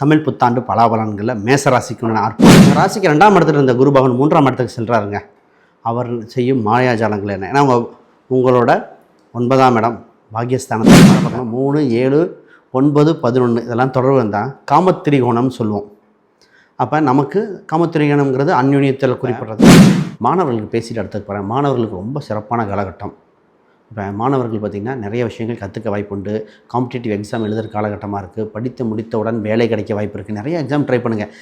தமிழ் புத்தாண்டு பலாபலன்களில் மேச ராசிக்கு அற்புதம் ராசிக்கு ரெண்டாம் இடத்துல இருந்த குரு பகவான் மூன்றாம் இடத்துக்கு செல்கிறாருங்க அவர் செய்யும் மாயாஜாலங்கள் என்ன? ஏன்னா உங்களோட ஒன்பதாம் இடம் பாகியஸ்தானத்தில் பார்க்கணும். மூணு ஏழு ஒன்பது பதினொன்று இதெல்லாம் தொடர்பு இருந்தால் காமத்திரிகோணம்னு சொல்லுவோம். அப்போ நமக்கு காமத்திரிகோணம்ங்கிறது அந்யுனியத்தில் குறிப்பிடுறது. மாணவர்களுக்கு பேசிட்டு இடத்துக்கு போகிறேன் மாணவர்களுக்கு ரொம்ப சிறப்பான காலகட்டம். இப்போ மாணவர்கள் பார்த்திங்கன்னா நிறைய விஷயங்கள் கற்றுக்க வாய்ப்புண்டு. காம்படிட்டிவ் எக்ஸாம் எழுதுகிற காலகட்டமாக இருக்குது படித்து முடித்தவுடன் வேலை கிடைக்க வாய்ப்பு இருக்குது நிறைய எக்ஸாம் ட்ரை பண்ணுங்கள்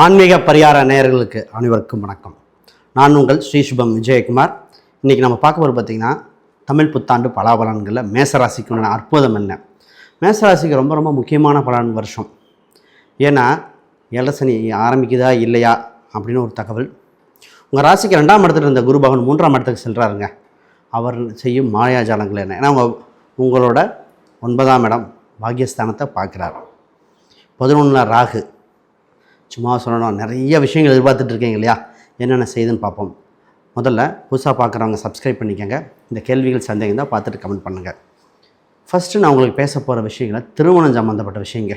ஆன்மீக பரிகார நேயர்களுக்கு அனைவருக்கும் வணக்கம். நான் உங்கள் ஸ்ரீ சுபம் விஜயகுமார். இன்றைக்கி நம்ம பார்க்க போகிறது பார்த்திங்கன்னா தமிழ் புத்தாண்டு பலாபலன்களில் மேசராசிக்கு உண்டான அற்புதம் என்ன? மேசராசிக்கு ரொம்ப ரொம்ப முக்கியமான பலன் வருஷம். ஏன்னா ஏழசனி ஆரம்பிக்குதா இல்லையா அப்படின்னு ஒரு தகவல். உங்கள் ராசிக்கு ரெண்டாம் இடத்துல இருந்த குரு பகவான் மூன்றாம் இடத்துக்கு செல்கிறாருங்க அவர் செய்யும் மாயாஜாலங்கள் என்ன? ஏன்னா உங்க உங்களோட ஒன்பதாம் இடம் பாக்கியஸ்தானத்தை பார்க்குறாரு. பதினொன்றில் ராகு. சும்மா சொல்லணும் நிறைய விஷயங்கள் எதிர்பார்த்துட்டு இருக்கீங்க இல்லையா? என்னென்ன செய்யுதுன்னு பார்ப்போம். முதல்ல புதுசாக பார்க்குறவங்க சப்ஸ்கிரைப் பண்ணிக்கோங்க. இந்த கேள்விகள் சந்தேகம் தான் பார்த்துட்டு கமெண்ட் பண்ணுங்கள் ஃபஸ்ட்டு நான் உங்களுக்கு பேச போகிற விஷயங்களை திருமணம் சம்மந்தப்பட்ட விஷயங்க.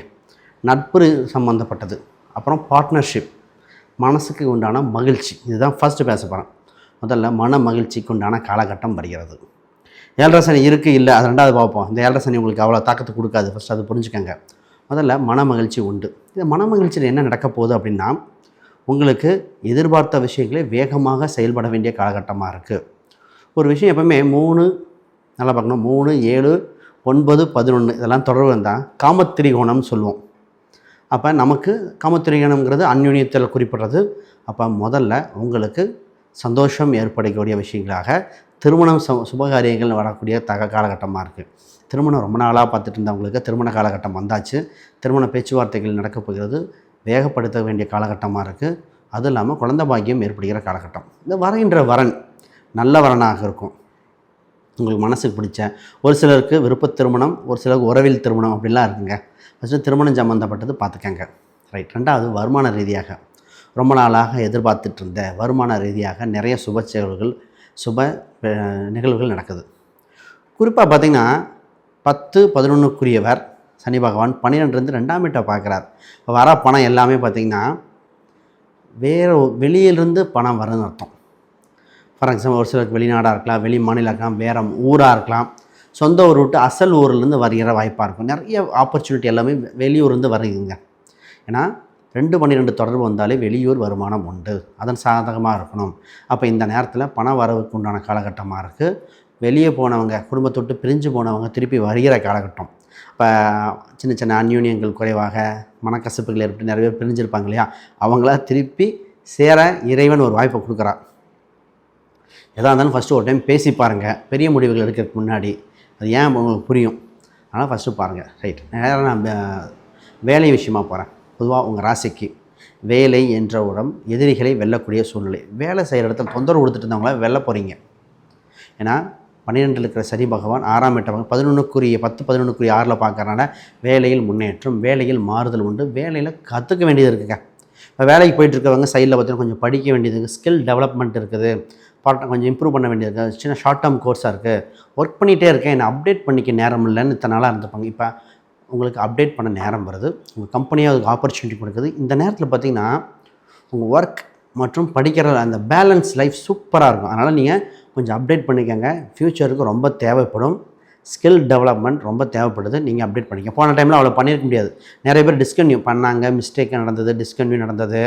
நட்பு சம்மந்தப்பட்டது அப்புறம் பார்ட்னர்ஷிப் மனசுக்கு உண்டான மகிழ்ச்சி. இதுதான் ஃபஸ்ட்டு பேச போகிறேன் முதல்ல மன மகிழ்ச்சிக்கு உண்டான காலகட்டம் வருகிறது. ஏழரை சனி இருக்குது இல்லை அது ரெண்டாவது பார்ப்போம். இந்த ஏழரை சனி உங்களுக்கு அவ்வளோ தாக்கத்தை கொடுக்காது. ஃபஸ்ட் அது புரிஞ்சுக்கோங்க. முதல்ல மன மகிழ்ச்சி உண்டு. இந்த மன மகிழ்ச்சியில் என்ன நடக்க போகுது அப்படின்னா உங்களுக்கு எதிர்பார்த்த விஷயங்களே வேகமாக செயல்பட வேண்டிய காலகட்டமாக இருக்குது ஒரு விஷயம் எப்பவுமே மூணு நல்லா பார்க்கணும். மூணு ஏழு ஒன்பது பதினொன்று இதெல்லாம் தொடர்பு இருந்தால் காமத்திரிகோணம்னு சொல்லுவோம். அப்போ நமக்கு காமத்திரிகோணம்ங்கிறது அந்யுனியத்தில் குறிப்பிடுறது. அப்போ முதல்ல உங்களுக்கு சந்தோஷம் ஏற்படக்கூடிய விஷயங்களாக திருமணம் சு சுபகாரியங்கள் வரக்கூடிய தக காலகட்டமாக இருக்குது திருமணம் ரொம்ப நாளாக பார்த்துட்டு இருந்தவங்களுக்கு திருமண காலகட்டம் வந்தாச்சு. திருமண பேச்சுவார்த்தைகள் நடக்கப் போகிறது. வேகப்படுத்த வேண்டிய காலகட்டமாக இருக்குது அதுவும் இல்லாமல் குழந்த பாக்கியம் ஏற்படுகிற காலகட்டம். இந்த வருகின்ற வரன் நல்ல வரனாக இருக்கும். உங்களுக்கு மனசுக்கு பிடிச்ச ஒரு சிலருக்கு விருப்ப திருமணம் ஒரு சிலருக்கு உறவில் திருமணம் அப்படிலாம் இருக்குங்க. ஃபஸ்ட்டு திருமணம் சம்மந்தப்பட்டது பார்த்துக்கங்க. ரைட் ரெண்டாவது வருமான ரீதியாக ரொம்ப நாளாக எதிர்பார்த்துட்டு இருந்த வருமான ரீதியாக நிறைய சுப செயல்கள் சுப நிகழ்வுகள் நடக்குது. குறிப்பாக பார்த்திங்கன்னா பத்து பதினொன்றுக்குரியவர் சனி பகவான் பன்னிரெண்டுலேருந்து ரெண்டாம் வீட்டை பார்க்குறார். இப்போ வர பணம் எல்லாமே பார்த்திங்கன்னா வேறு வெளியிலிருந்து பணம் வருதுன்னு அர்த்தம். ஃபார் எக்ஸாம்பிள் ஒரு சிலருக்கு வெளிநாடாக இருக்கலாம் வெளி மாநிலம் இருக்கலாம் வேறு ஊராக இருக்கலாம். சொந்த ஊர் விட்டு அசல் ஊர்லேருந்து வருகிற வாய்ப்பாக இருக்கும். நிறைய ஆப்பர்ச்சுனிட்டி எல்லாமே வெளியூர்லேருந்து வருதுங்க. ஏன்னா ரெண்டு பன்னிரெண்டு தொடர்பு வந்தாலே வெளியூர் வருமானம் உண்டு. அதன் சாதகமாக இருக்கணும். அப்போ இந்த நேரத்தில் பண வரவுக்கு உண்டான காலகட்டமாக இருக்குது வெளியே போனவங்க குடும்பத்தொட்டு பிரிஞ்சு போனவங்க திருப்பி வருகிற காலகட்டம். இப்போ சின்ன சின்ன அந்யூன்யங்கள் குறைவாக மனக்கசப்புகள் ஏற்பட்டு நிறைய பேர் பிரிஞ்சிருப்பாங்க இல்லையா? அவங்கள திருப்பி சேர இறைவன் ஒரு வாய்ப்பை கொடுக்குறா. எதாக இருந்தாலும் ஃபஸ்ட்டு ஒரு டைம் பேசி பாருங்கள் பெரிய முடிவுகள் எடுக்கிறதுக்கு முன்னாடி. அது ஏன் உங்களுக்கு புரியும்? அதனால் ஃபஸ்ட்டு பாருங்கள் ரைட் நேராக நான் வே- வேலை விஷயமா போகிறேன் பொதுவாக உங்கள் ராசிக்கு வேலை என்ற உடம் எதிரிகளை வெல்லக்கூடிய சூழ்நிலை. வேலை செய்கிற இடத்துல தொந்தரவு கொடுத்துட்டு இருந்தவங்கள வெல்ல போகிறீங்க ஏன்னா பன்னிரெண்டில் இருக்கிற சனி பகவான் ஆறாம் எட்டவங்க பதினொன்றுக்குரிய பத்து பதினொன்றுக்குரிய ஆறில் பார்க்கறனால வேலையில் முன்னேற்றம் வேலையில் மாறுதல் உண்டு. வேலையில் கற்றுக்க வேண்டியது இருக்குங்க. இப்போ வேலைக்கு போயிட்டு இருக்கவங்க சைடில் பார்த்தீங்கன்னா கொஞ்சம் படிக்க வேண்டியது இருக்குது ஸ்கில் டெவலப்மெண்ட் இருக்குது. பார்ட் கொஞ்சம் இம்ப்ரூவ் பண்ண வேண்டியது இருக்குது சின்ன ஷார்ட் டேர்ம் கோர்ஸாக இருக்குது ஒர்க் பண்ணிகிட்டே இருக்கேன். என்னை அப்டேட் பண்ணிக்க நேரம் இல்லைன்னு இத்தனை நாளாக இருந்துப்பாங்க இப்போ உங்களுக்கு அப்டேட் பண்ண நேரம் வருது. உங்கள் கம்பெனியாக அதுக்கு ஆப்பர்ச்சுனிட்டி கொடுக்குது. இந்த நேரத்தில் பார்த்தீங்கன்னா உங்கள் ஒர்க் மற்றும் படிக்கிற அந்த பேலன்ஸ் லைஃப் சூப்பராக இருக்கும். அதனால் நீங்கள் கொஞ்சம் அப்டேட் பண்ணிக்கோங்க. ஃப்யூச்சருக்கு ரொம்ப தேவைப்படும். ஸ்கில் டெவலப்மெண்ட் ரொம்ப தேவைப்படுது. நீங்கள் அப்டேட் பண்ணிக்க போன டைமில் அவ்வளோ பண்ணியிருக்க முடியாது. நிறைய பேர் டிஸ்கன்யூ பண்ணாங்க. மிஸ்டேக் நடந்தது டிஸ்கன்யூ நடந்தது.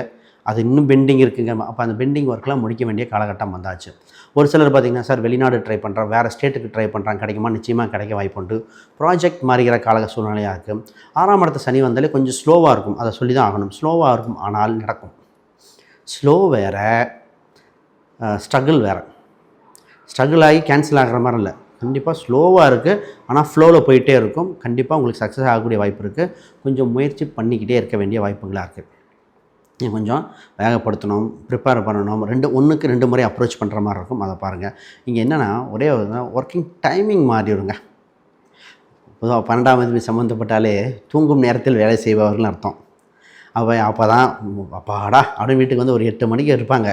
அது இன்னும் பெண்டிங் இருக்குங்க. அப்போ அந்த பெண்டிங் ஒர்க்லாம் முடிக்க வேண்டிய காலகட்டம் வந்தாச்சு. ஒரு சிலர் பார்த்திங்கன்னா சார் வெளிநாடு ட்ரை பண்ணுறோம் வேறு ஸ்டேட்டுக்கு ட்ரை பண்ணுறாங்க கிடைக்குமா? நிச்சயமாக கிடைக்க வாய்ப்புண்டு ப்ராஜெக்ட் மாறுகிற கால சூழ்நிலையாக இருக்கும் ஆறாம் இடத்த சனி வந்தாலே கொஞ்சம் ஸ்லோவாக இருக்கும். அதை சொல்லி தான் ஆகணும். ஸ்லோவாக இருக்கும் ஆனால் நடக்கும். ஸ்லோ வேறு ஸ்ட்ரகிள் வேறு. ஸ்ட்ரகிள் ஆகி கேன்சல் ஆகிற மாதிரி இல்லை. கண்டிப்பாக ஸ்லோவாக இருக்குது ஆனால் ஃப்ளோவில் போயிட்டே இருக்கும். கண்டிப்பாக உங்களுக்கு சக்ஸஸ் ஆகக்கூடிய வாய்ப்பு இருக்குது கொஞ்சம் முயற்சி பண்ணிக்கிட்டே இருக்க வேண்டிய வாய்ப்புகளாக இருக்குது கொஞ்சம் வேகப்படுத்தணும் ப்ரிப்பேர் பண்ணணும். ரெண்டு ஒன்றுக்கு ரெண்டு முறை அப்ரோச் பண்ணுற மாதிரி இருக்கும். அதை பாருங்கள் இங்கே என்னென்னா ஒரே ஒர்க்கிங் டைமிங் மாறிடுங்க பொதுவாக பன்னெண்டாம் தேதி சம்மந்தப்பட்டாலே தூங்கும் நேரத்தில் வேலை செய்பவர்கள் அர்த்தம். அவன் அப்போ தான் அப்பாடா அப்படின்னு வீட்டுக்கு வந்து ஒரு எட்டு மணிக்கு இருப்பாங்க.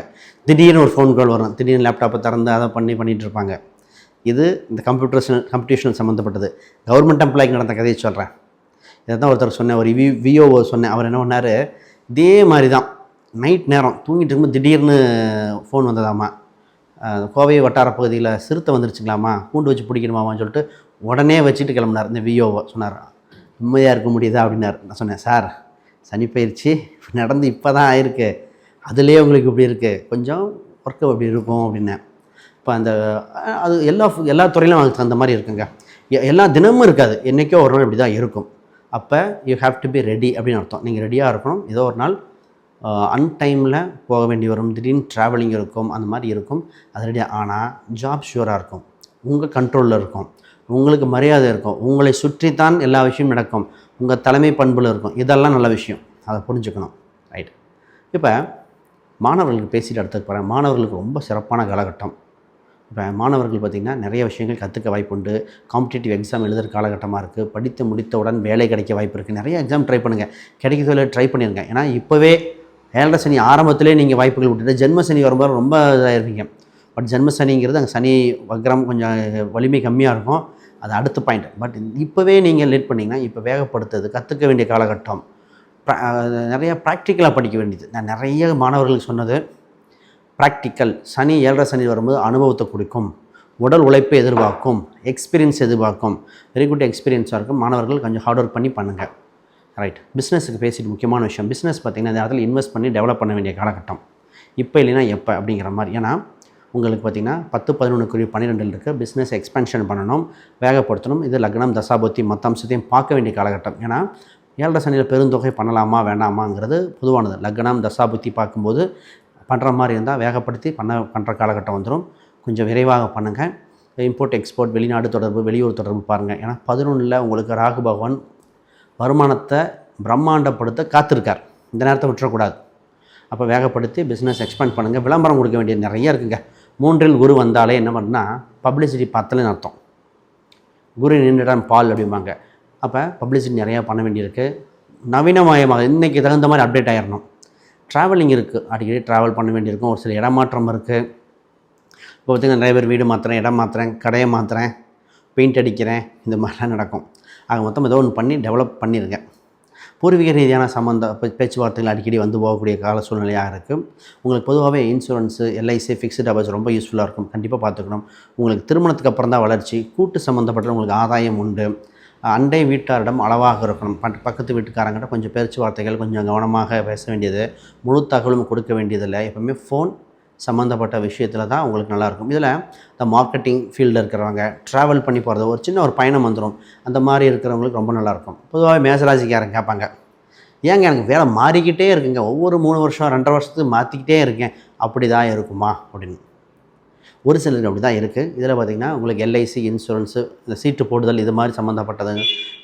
திடீர்னு ஒரு ஃபோன் கால் வரும். திடீர்னு லேப்டாப்பை திறந்து அதை பண்ணி பண்ணிகிட்டு இருப்பாங்க. இது இந்த கம்ப்யூட்டர்ஸ் கம்ப்யூட்டேஷனல் சம்மந்தப்பட்டது கவர்மெண்ட் எம்ப்ளாய்க்கு நடந்த கதையை சொல்கிறேன் இதை தான் ஒருத்தர் சொன்னேன் ஒரு வி விஓஓ சொன்னேன் அவர் என்ன பண்ணார்? இதே மாதிரி தான் நைட் நேரம் தூங்கிட்டு இருக்கும்போது திடீர்னு ஃபோன் வந்ததாமா? கோவை வட்டார பகுதியில் சிறுத்தை வந்துருச்சுங்களாமா? கூண்டு வச்சு பிடிக்கணுமாமான்னு சொல்லிட்டு உடனே வச்சுட்டு கிளம்புனார். இந்த விஓவை சொன்னார். நிம்மதியாக இருக்க முடியுதா? அப்படின்னார். நான் சொன்னேன் சார் சனி பயிற்சி நடந்து இப்போ தான் ஆயிருக்கு. அதுலேயே உங்களுக்கு இப்படி இருக்குது கொஞ்சம் ஒர்க்கு அப்படி இருக்கும் அப்படின்னேன். இப்போ அந்த அது எல்லா எல்லா துறையிலும் அதுக்கு தகுந்த மாதிரி இருக்குங்க. எ- எல்லா தினமும் இருக்காது. என்றைக்கோ ஒரு நாள் இப்படி தான் இருக்கும். அப்போ you have to be ready அப்படின்னு அர்த்தம். நீங்கள் ரெடியாக இருக்கணும். ஏதோ ஒரு நாள் அன்டைமில் போக வேண்டி வரும். திடீர்னு ட்ராவலிங் இருக்கும் அந்த மாதிரி இருக்கும். அது ரெடியாக ஆனால் ஜாப் ஷூராக இருக்கும். உங்கள் கண்ட்ரோலில் இருக்கும். உங்களுக்கு மரியாதை இருக்கும். உங்களை சுற்றி தான் எல்லா விஷயமும் நடக்கும். உங்கள் தலைமை பண்புல இருக்கும். இதெல்லாம் நல்ல விஷயம். அதை புரிஞ்சுக்கணும். ரைட் இப்போ மாணவர்களுக்கு பேசிட்டு அடுத்து போகிறேன் மாணவர்களுக்கு ரொம்ப சிறப்பான காலகட்டம். இப்போ மாணவர்கள் பார்த்திங்கன்னா நிறைய விஷயங்கள் கற்றுக்க வாய்ப்புண்டு. காம்படிட்டிவ் எக்ஸாம் எழுதுகிற காலகட்டமாக இருக்குது படித்து முடித்தவுடன் வேலை கிடைக்க வாய்ப்பு இருக்குது நிறைய எக்ஸாம் ட்ரை பண்ணுங்கள் கிடைக்கிறதுல ட்ரை பண்ணிடுங்க ஏன்னா இப்போவே ஏழரை சனி ஆரம்பத்திலே நீங்கள் வாய்ப்புகள் விட்டுட்டு ஜென்ம சனி வரும்போது ரொம்ப இதாக இருப்பீங்க. பட் ஜென்ம சனிங்கிறது அங்கே சனி வக்ரம் கொஞ்சம் வலிமை கம்மியாக இருக்கும். அது அடுத்த பாயிண்ட் பட் இப்போவே நீங்கள் லேட் பண்ணிங்கன்னா இப்போ வேகப்படுத்துறது கற்றுக்க வேண்டிய காலகட்டம். ப்ர- நிறைய ப்ராக்டிக்கலாக படிக்க வேண்டியது. நான் நிறைய மாணவர்களுக்கு சொன்னது. ப்ராக்டிக்கல் சனி ஏழரை சனி வரும்போது அனுபவத்தை கொடுக்கும். உடல் உழைப்பை எதிர்பார்க்கும். எக்ஸ்பீரியன்ஸ் எதிர்பார்க்கும். வெரி குட் எக்ஸ்பீரியன்ஸாக இருக்கும். மாணவர்கள் கொஞ்சம் ஹார்ட் ஒர்க் பண்ணி பண்ணுங்கள் ரைட் பிஸ்னஸுக்கு பேசிட்டு முக்கியமான விஷயம். பிஸ்னஸ் பார்த்திங்கன்னா இந்த இடத்துல இன்வெஸ்ட் பண்ணி டெவலப் பண்ண வேண்டிய காலகட்டம். இப்போ இல்லைன்னா எப்போ அப்படிங்கிற மாதிரி. ஏன்னா உங்களுக்கு பார்த்திங்கன்னா பத்து பதினொன்று குழி பன்னிரெண்டில் இருக்க. பிஸ்னஸ் எக்ஸ்பென்ஷன் பண்ணணும். வேகப்படுத்தணும். இது லக்னம் தசாபுத்தி மற்ற அம்சத்தையும் பார்க்க வேண்டிய காலகட்டம். ஏன்னா ஏழரை சனியில் பெருந்தொகை பண்ணலாமா வேண்டாமாங்கிறது பொதுவானது. லக்னம் தசாபுத்தி பார்க்கும்போது பண்ணுற மாதிரி இருந்தால் வேகப்படுத்தி பண்ண பண்ணுற காலகட்டம் வந்துடும் கொஞ்சம் விரைவாக பண்ணுங்கள் இம்போர்ட் எக்ஸ்போர்ட் வெளிநாடு தொடர்பு வெளியூர் தொடர்பு பாருங்கள் ஏன்னா பதினொன்றில் உங்களுக்கு ராகு பகவான் வருமானத்தை பிரம்மாண்டப்படுத்த காத்திருக்கார். இந்த நேரத்தை விட்டுறக்கூடாது. அப்போ வேகப்படுத்தி பிஸ்னஸ் எக்ஸ்பேண்ட் பண்ணுங்கள் விளம்பரம் கொடுக்க வேண்டியது நிறைய இருக்குங்க. மூன்றில் குரு வந்தாலே என்ன பண்ணுன்னா பப்ளிசிட்டி பார்த்தாலே அர்த்தம். குரு நின்றுடான் பால் அப்படிம்பாங்க. அப்போ பப்ளிசிட்டி நிறையா பண்ண வேண்டியிருக்கு. நவீனமயமாக இன்றைக்கி தகுந்த மாதிரி அப்டேட் ஆயிடணும் ட்ராவலிங் இருக்குது அடிக்கடி ட்ராவல் பண்ண வேண்டியிருக்கும். ஒரு சில இடமாற்றம் இருக்குது இப்போ பார்த்திங்கன்னா நிறைய பேர் வீடு மாற்றுறேன் இடம் மாற்றுறேன் கடையை மாற்றுறேன் பெயிண்ட் அடிக்கிறேன் இந்த மாதிரிலாம் நடக்கும். ஆக மொத்தம் ஏதோ ஒன்று பண்ணி டெவலப் பண்ணியிருக்கேன். பூர்வீக ரீதியான சம்மந்த பேச்சுவார்த்தைகள் அடிக்கடி வந்து போகக்கூடிய கால சூழ்நிலையாக இருக்குது உங்களுக்கு பொதுவாகவே இன்சூரன்ஸு எல்ஐசி ஃபிக்ஸ்டு டெபாசிட் ரொம்ப யூஸ்ஃபுல்லாக இருக்கும். கண்டிப்பாக பார்த்துக்கணும் உங்களுக்கு திருமணத்துக்கு அப்புறம் தான் வளர்ச்சி. கூட்டு சம்மந்தப்பட்ட உங்களுக்கு ஆதாயம் உண்டு. அண்டை வீட்டாரிடம் அளவாக இருக்கணும். பக்கத்து வீட்டுக்காரங்கிட்ட கொஞ்சம் பேச்சுவார்த்தைகள் கொஞ்சம் கவனமாக பேச வேண்டியது. முழு தகவலும் கொடுக்க வேண்டியதில்லை. எப்பவுமே ஃபோன் சம்மந்தப்பட்ட விஷயத்தில் தான் உங்களுக்கு நல்லாயிருக்கும் இதில் இந்த மார்க்கெட்டிங் ஃபீல்டில் இருக்கிறவங்க ட்ராவல் பண்ணி போகிறது ஒரு சின்ன ஒரு பயணம் வந்துடும் அந்த மாதிரி இருக்கிறவங்களுக்கு ரொம்ப நல்லாயிருக்கும் பொதுவாக மேசராசிக்காரங்க கேட்பாங்க ஏங்க எனக்கு வேலை மாறிக்கிட்டே இருக்குங்க. ஒவ்வொரு மூணு வருஷம் ரெண்டரை வருஷத்துக்கு மாற்றிக்கிட்டே இருக்கேன். அப்படி தான் இருக்குமா? அப்படின்னு. ஒரு சிலர் அப்படி தான் இருக்குது இதில் பார்த்திங்கன்னா உங்களுக்கு எல்ஐசி இன்சூரன்ஸு இந்த சீட்டு போடுதல் இது மாதிரி சம்மந்தப்பட்டது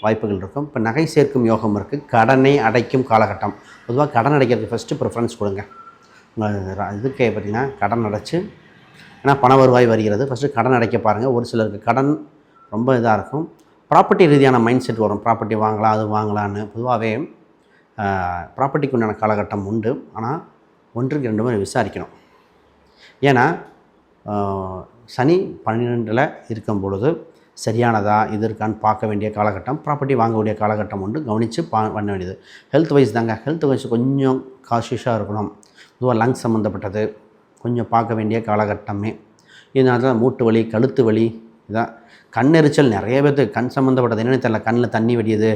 வாய்ப்புகள் இருக்கும். இப்போ நகை சேர்க்கும் யோகம் இருக்குது கடனை அடைக்கும் காலகட்டம். பொதுவாக கடன் அடைக்கிறதுக்கு ஃபஸ்ட்டு ப்ரிஃபரன்ஸ் கொடுங்க. உங்கள் இதுக்கே பார்த்திங்கன்னா கடன் அடைச்சி ஏன்னா பண வருவாய் வருகிறது. ஃபஸ்ட்டு கடன் அடைக்க பாருங்கள் ஒரு சிலருக்கு கடன் ரொம்ப இதாக இருக்கும். ப்ராப்பர்ட்டி ரீதியான மைண்ட் செட் வரும். ப்ராப்பர்ட்டி வாங்கலாம் அது வாங்கலான்னு பொதுவாகவே ப்ராப்பர்ட்டிக்கு உண்டான காலகட்டம் உண்டு. ஆனால் ஒன்றுக்கு ரெண்டு முறை விசாரிக்கணும். ஏன்னா சனி பன்னிரெண்டில் இருக்கும் பொழுது சரியானதா இது இருக்கான்னு பார்க்க வேண்டிய காலகட்டம் ப்ராப்பர்ட்டி வாங்கக்கூடிய காலகட்டம் ஒன்று கவனித்து பா பண்ண வேண்டியது. ஹெல்த் வைஸ் தாங்க ஹெல்த் வைஸ் கொஞ்சம் காஷியஸாக இருக்கணும். இதுவாக லங்ஸ் சம்மந்தப்பட்டது கொஞ்சம் பார்க்க வேண்டிய காலகட்டமே. இதனால தான் மூட்டு வலி கழுத்து வலி இதான். கண் எரிச்சல் நிறைய பேர்த்துக்கு கண் சம்மந்தப்பட்டது என்னென்னு தெரியல கண்ணில் தண்ணி வடியுது.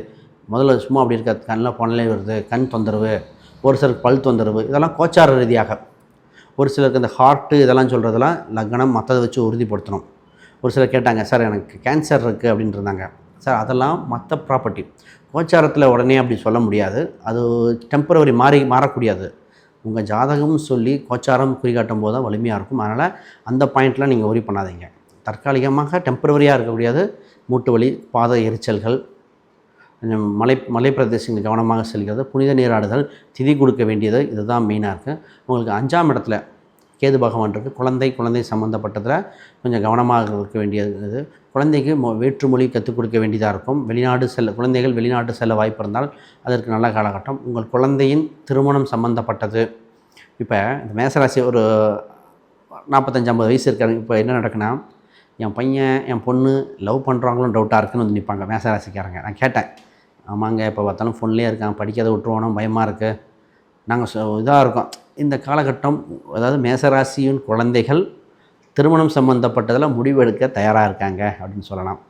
முதல்ல சும்மா அப்படி இருக்க கண்ணில் பொண்ணலே வருது கண் தொந்தரவு ஒரு சிலருக்கு பல் தொந்தரவு இதெல்லாம் கோச்சார ரீதியாக. ஒரு சிலருக்கு இந்த ஹார்ட்டு இதெல்லாம் சொல்கிறதெல்லாம் லக்னம் மற்றதை வச்சு உறுதிப்படுத்தணும். ஒரு சிலர் கேட்டாங்க சார் எனக்கு கேன்சர் இருக்குது அப்படின்னு இருந்தாங்க சார் அதெல்லாம் மற்ற ப்ராப்பர்ட்டி கோச்சாரத்தில் உடனே அப்படி சொல்ல முடியாது. அது டெம்பரவரி மாறி மாறக்கூடியது உங்கள் ஜாதகம் சொல்லி கோச்சாரம் குறிகாட்டும் போது தான் வலிமையாக இருக்கும். அதனால் அந்த பாயிண்ட்லாம் நீங்கள் ஒரி பண்ணாதீங்க. தற்காலிகமாக டெம்பரவரியாக இருக்கக்கூடியது மூட்டு வலி பாத எரிச்சல்கள் மலை மலை பிரதேசங்கள் கவனமாக செல்கிறது. புனித நீராடுதல் திதி கொடுக்க வேண்டியது இதுதான் மெயினாக இருக்குது உங்களுக்கு அஞ்சாம் இடத்துல கேது பகவான் இருக்குது குழந்தை குழந்தை சம்மந்தப்பட்டதில் கொஞ்சம் கவனமாக இருக்க வேண்டியது குழந்தைக்கு மொ வேற்று மொழி கற்றுக் கொடுக்க வேண்டியதாக இருக்கும். வெளிநாடு செல்ல குழந்தைகள் வெளிநாட்டு செல்ல வாய்ப்பு இருந்தால் அதற்கு நல்ல காலகட்டம். உங்கள் குழந்தையின் திருமணம் சம்மந்தப்பட்டது இப்போ இந்த மேசராசி ஒரு நாற்பத்தஞ்சு ஐம்பது வயசு இருக்காங்க இப்போ என்ன நடக்குன்னா என் பையன் என் பொண்ணு லவ் பண்ணுறாங்களும் டவுட்டாக இருக்குன்னு வந்து நிற்பாங்க மேசராசிக்காரங்க. நான் கேட்டேன். ஆமாங்க இப்போ பார்த்தாலும் ஃபோன்லேயே இருக்கான். படிக்காத விட்டுருவானோ பயமாக இருக்குது நாங்கள் இதாக இருக்கோம். இந்த காலகட்டம் அதாவது மேசராசியின் குழந்தைகள் திருமணம் சம்மந்தப்பட்டதில் முடிவெடுக்க தயாராக இருக்காங்க அப்படின்னு சொல்லலாம்.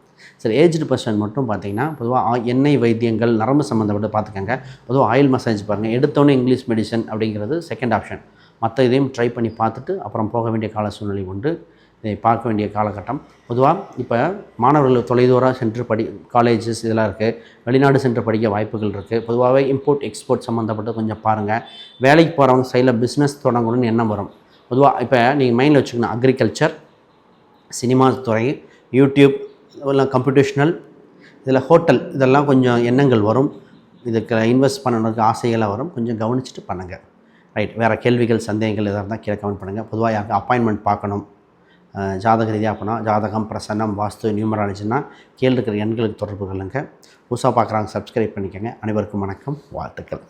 சரி ஏஜ்டு பர்சன் மட்டும் பார்த்தீங்கன்னா பொதுவாக எண்ணெய் வைத்தியங்கள் நரம்பு சம்மந்தப்பட்டு பார்த்துக்கோங்க. பொதுவாக ஆயில் மசாஜ் பாருங்கள் எடுத்தோன்னே இங்கிலீஷ் மெடிசன் அப்படிங்கிறது செகண்ட் ஆப்ஷன் மற்ற இதையும் ட்ரை பண்ணி பார்த்துட்டு அப்புறம் போக வேண்டிய கால சூழ்நிலை உண்டு. இதை பார்க்க வேண்டிய காலகட்டம். பொதுவாக இப்போ மாணவர்கள் தொலைதூரம் சென்று படி காலேஜஸ் இதெல்லாம் இருக்குது வெளிநாடு சென்று படிக்க வாய்ப்புகள் இருக்குது பொதுவாகவே இம்போர்ட் எக்ஸ்போர்ட் சம்மந்தப்பட்டு கொஞ்சம் பாருங்கள் வேலைக்கு போகிறவங்க சைடில் பிஸ்னஸ் தொடங்கணும்னு எண்ணம் வரும். பொதுவாக இப்போ நீங்கள் மைண்டில் வச்சுக்கணும். அக்ரிகல்ச்சர் சினிமா துறை யூடியூப் இதெல்லாம் கம்ப்யூட்டேஷனல் இதில் ஹோட்டல் இதெல்லாம் கொஞ்சம் எண்ணங்கள் வரும். இதுக்கு இன்வெஸ்ட் பண்ணணுக்கு ஆசைகளாக வரும். கொஞ்சம் கவனிச்சுட்டு பண்ணுங்கள் ரைட் வேறு கேள்விகள் சந்தேகங்கள் எதாக இருந்தால் கீழே கமெண்ட் பண்ணுங்கள் பொதுவாக யாருக்கு அப்பாயின்மெண்ட் பார்க்கணும். ஜாதக ரீதியாக போனால் ஜாதகம் பிரசன்னம் வாஸ்து நியூமராலஜினா கீழே இருக்கிற எண்களுக்கு தொடர்பு கொள்ளுங்கள் புதுசாக பார்க்குறாங்க. சப்ஸ்கிரைப் பண்ணிக்கோங்க. அனைவருக்கும் வணக்கம். வாழ்த்துக்கள்.